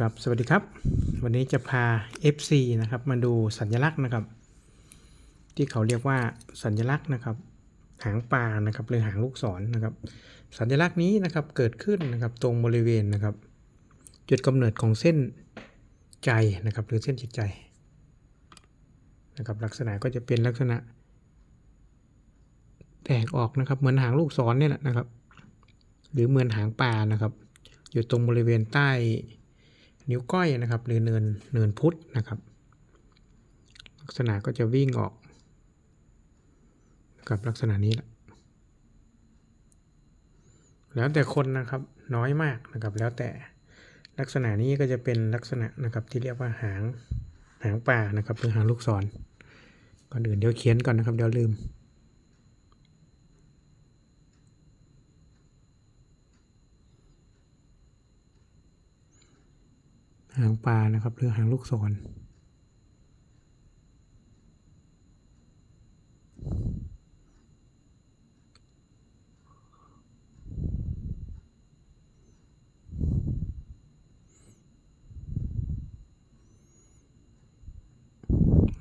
ครับสวัสดีครับ วันนี้จะพา FC นะครับ มาดูสัญลักษณ์นะครับ ที่เขาเรียกว่าสัญลักษณ์นะครับ หางปลานะครับหรือหางลูกศรนะครับ สัญลักษณ์นี้นะครับเกิดขึ้นนะครับตรงบริเวณนะครับ จุดกำเนิดของเส้นใจนะครับ หรือเส้นจิตใจนะครับ ลักษณะก็จะเป็นลักษณะ แตกออกนะครับ เหมือนหางลูกศรเนี่ยแหละนะครับ หรือเหมือนหางปลานะครับ อยู่ตรงบริเวณใต้ นิ้วก้อยนะครับ หรือเนินเนินพุทธนะครับ ลักษณะก็จะวิ่งออกกับลักษณะนี้แหละแล้วแต่คนนะครับน้อยมากนะครับ แล้วแต่ลักษณะนี้ก็จะเป็นลักษณะนะครับที่เรียกว่าหางหางปลานะครับหรือหางลูกศรก่อนอื่นเดี๋ยวเขียนก่อนนะครับเดี๋ยวลืม หางปลานะครับ หรือหางลูกศร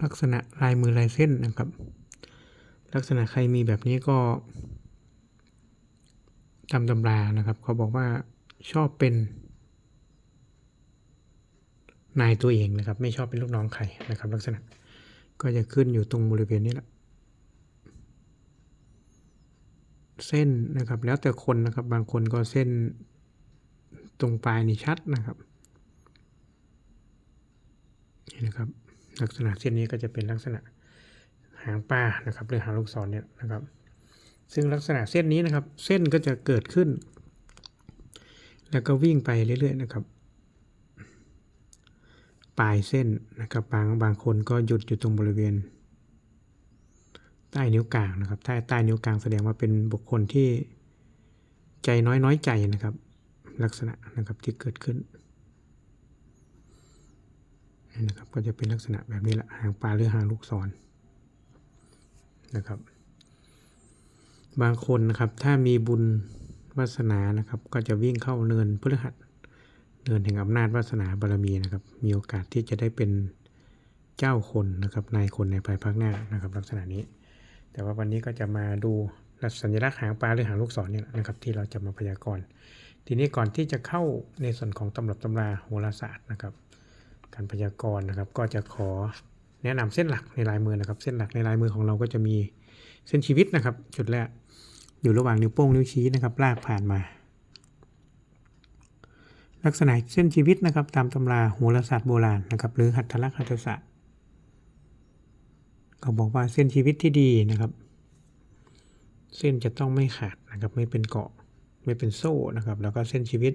ลักษณะลายมือลายเส้นนะครับ ลักษณะใครมีแบบนี้ก็ตามตำรานะครับ เขาบอกว่าชอบเป็น นายตัวเองนะครับ ไม่ชอบเป็นลูกน้องใครนะครับ ลักษณะก็จะขึ้นอยู่ตรงบริเวณนี้แหละเส้นนะครับ แล้วแต่คนนะครับบางคนก็เส้นตรงปลายนี่ชัดนะครับนี่นะครับ ลักษณะเส้นนี้ก็จะเป็นลักษณะหางปลานะครับหรือหางลูกศรเนี่ยนะครับ ซึ่งลักษณะเส้นนี้นะครับ เส้นก็จะเกิดขึ้น แล้วก็วิ่งไปเรื่อยๆนะครับ ปลายเส้นนะครับบางบางคนก็หยุดอยู่ตรงบริเวณ ใต้นิ้วกลางนะครับใต้ใต้นิ้วกลางแสดงว่าเป็นบุคคลที่ใจน้อยน้อยใจนะครับ ลักษณะนะครับที่เกิดขึ้นนะครับก็จะเป็นลักษณะแบบนี้แหละหางปลาหรือหางลูกศรนะครับ บางคนนะครับถ้ามีบุญวาสนานะครับ ก็จะวิ่งเข้าเนินพฤหัส เนินแห่งอำนาจวาสนาบารมีนะครับ มีโอกาสที่จะได้เป็นเจ้าคนนะครับนายคนในภายภาคหน้านะครับ ลักษณะนี้ แต่ว่าวันนี้ก็จะมาดูสัญลักษณ์หางปลาหรือหางลูกศรเนี่ยนะครับที่เราจะมาพยากรณ์ทีนี้ก่อนที่จะเข้าในส่วนของตำรับตำราโหราศาสตร์นะครับ การพยากรณ์นะครับ ก็จะขอแนะนำเส้นหลักในลายมือนะครับ เส้นหลักในลายมือของเราก็จะมีเส้นชีวิตนะครับ จุดแรกอยู่ระหว่างนิ้วโป้งนิ้วชี้นะครับลากผ่านมา ลักษณะเส้นชีวิตนะครับ ตามตำราโหราศาสตร์โบราณนะครับ หรือหัตถลักษณ์หัตถศาสตร์ก็บอกว่าเส้นชีวิตที่ดีนะครับ เส้นจะต้องไม่ขาดนะครับ ไม่เป็นเกาะไม่เป็นโซ่นะครับ แล้วก็เส้นชีวิต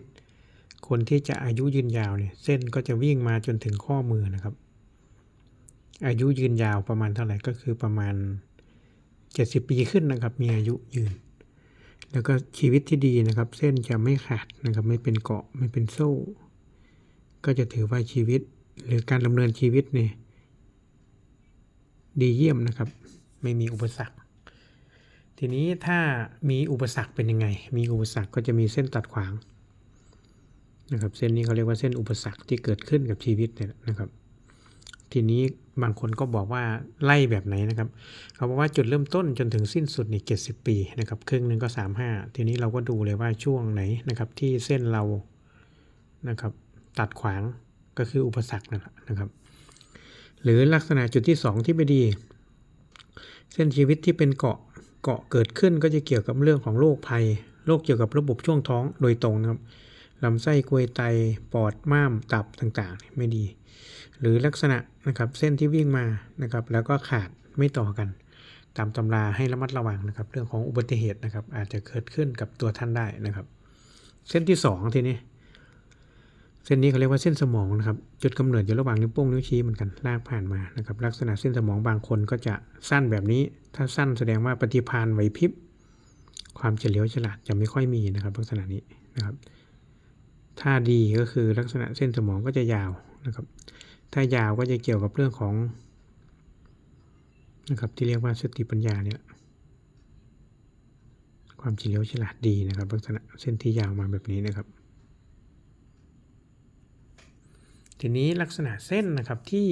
คนที่จะอายุยืนยาวเนี่ย เส้นก็จะวิ่งมาจนถึงข้อมือนะครับ อายุยืนยาวประมาณเท่าไหร่ก็คือประมาณ 70 ปีขึ้นนะครับ มีอายุยืน แล้วก็ชีวิตที่ดีนะครับ เส้นจะไม่ขาดนะครับ ไม่เป็นเกาะไม่เป็นโซ่ ก็จะถือว่าชีวิตหรือการดำเนินชีวิตเนี่ยดีเยี่ยมนะครับ ไม่มีอุปสรรค ทีนี้ถ้ามีอุปสรรคเป็นยังไง มีอุปสรรคก็จะมีเส้นตัดขวางนะครับ เส้นนี้เขาเรียกว่าเส้นอุปสรรคที่เกิดขึ้นกับชีวิตเนี่ยนะครับ ทีนี้ บางคนก็บอกว่าไล่แบบไหนนะครับเขาบอกว่าจุดเริ่มต้นจนถึงสิ้นสุดนี่เจ็ดสิบปีนะครับครึ่งหนึ่งก็สามห้าทีนี้เราก็ดูเลยว่าช่วงไหนนะครับที่เส้นเรานะครับตัดขวางก็คืออุปสรรคนั่นแหละนะครับ หรือลักษณะจุดที่สองที่ไม่ดี เส้นชีวิตที่เป็นเกาะเกาะเกิดขึ้นก็จะเกี่ยวกับเรื่องของโรคภัยโรคเกี่ยวกับระบบช่วงท้องโดยตรงนะครับ ลำไส้กลวยไตปอดม้ามตับต่างๆ ไม่ดี หรือลักษณะนะครับเส้นที่วิ่งมานะครับแล้วก็ขาดไม่ต่อกัน ตามตำราให้ระมัดระวังนะครับ เรื่องของอุบัติเหตุนะครับ อาจจะเกิดขึ้นกับตัวท่านได้นะครับ เส้นที่สองทีนี้ เส้นนี้เขาเรียกว่าเส้นสมองนะครับ จุดกำเนิดอยู่ระหว่างนิ้วโป้งนิ้วชี้เหมือนกันลากผ่านมานะครับ ลักษณะเส้นสมองบางคนก็จะสั้นแบบนี้ ถ้าสั้นแสดงว่าปฏิภาณไหวพริบความเฉลียวฉลาดจะไม่ค่อยมีนะครับ ลักษณะนี้นะครับ ถ้าดีก็คือลักษณะเส้นสมองก็จะยาวนะครับ ถ้ายาวก็จะเกี่ยวกับเรื่องของนะครับที่เรียกว่าสติปัญญาเนี่ยความเฉลียวฉลาดดีนะครับ ลักษณะเส้นที่ยาวมาแบบนี้นะครับ ทีนี้ลักษณะเส้นนะครับที่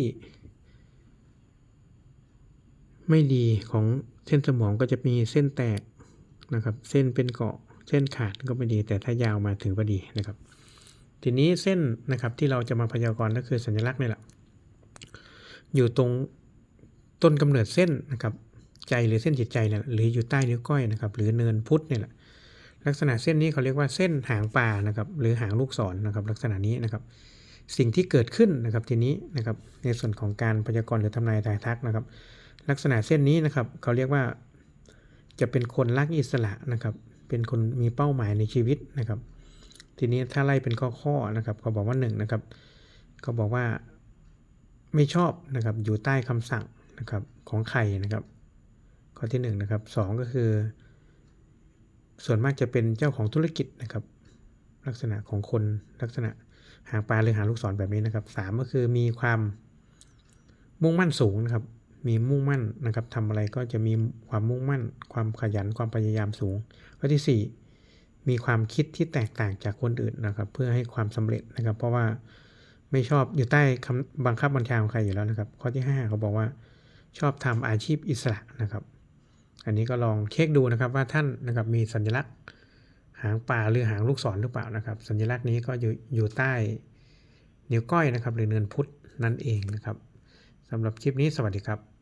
ไม่ดีของเส้นสมองก็จะมีเส้นแตกนะครับ เส้นเป็นเกาะเส้นขาดก็ไม่ดี แต่ถ้ายาวมาถือว่าดีนะครับ ทีนี้เส้นนะครับที่เราจะมาพยากรณ์ก็คือสัญลักษณ์นี่แหละ อยู่ตรงต้นกำเนิดเส้นนะครับใจหรือเส้นจิตใจเนี่ยหรืออยู่ใต้นิ้วก้อยนะครับ หรือเนินพุทธเนี่ยแหละลักษณะเส้นนี้เขาเรียกว่าเส้นหางปลานะครับหรือหางลูกศรนะครับ ลักษณะนี้นะครับ สิ่งที่เกิดขึ้นนะครับทีนี้นะครับในส่วนของการพยากรณ์หรือทำนายทายทักนะครับ ลักษณะเส้นนี้นะครับเขาเรียกว่าจะเป็นคนรักอิสระนะครับ เป็นคนมีเป้าหมายในชีวิตนะครับ ทีนี้ถ้าไล่เป็นข้อๆนะครับเขาบอกว่าหนึ่งนะครับเขาบอกว่าไม่ชอบนะครับอยู่ใต้คำสั่งนะครับของใครนะครับ ข้อที่หนึ่งนะครับสองก็คือ ส่วนมากจะเป็นเจ้าของธุรกิจนะครับ ลักษณะของคนลักษณะหางปลาหรือหางลูกศรแบบนี้นะครับสามก็คือมีความมุ่งมั่นสูงนะครับ มีมุ่งมั่นนะครับทำอะไรก็จะมีความมุ่งมั่น ความขยันความพยายามสูง ข้อที่สี่ มีความคิดที่แตกต่างจากคนอื่นนะครับ เพื่อให้ความสำเร็จนะครับ เพราะว่าไม่ชอบอยู่ใต้คำบังคับบัญชาของใครอยู่แล้วนะครับ ข้อที่ห้าเขาบอกว่าชอบทำอาชีพอิสระนะครับ อันนี้ก็ลองเช็คดูนะครับว่าท่านนะครับมีสัญลักษณ์หางปลาหรือหางลูกศรหรือเปล่านะครับ สัญลักษณ์นี้ก็อยู่อยู่ใต้นิ้วก้อยนะครับ หรือเนินพุทธนั่นเองนะครับสำหรับคลิปนี้สวัสดีครับ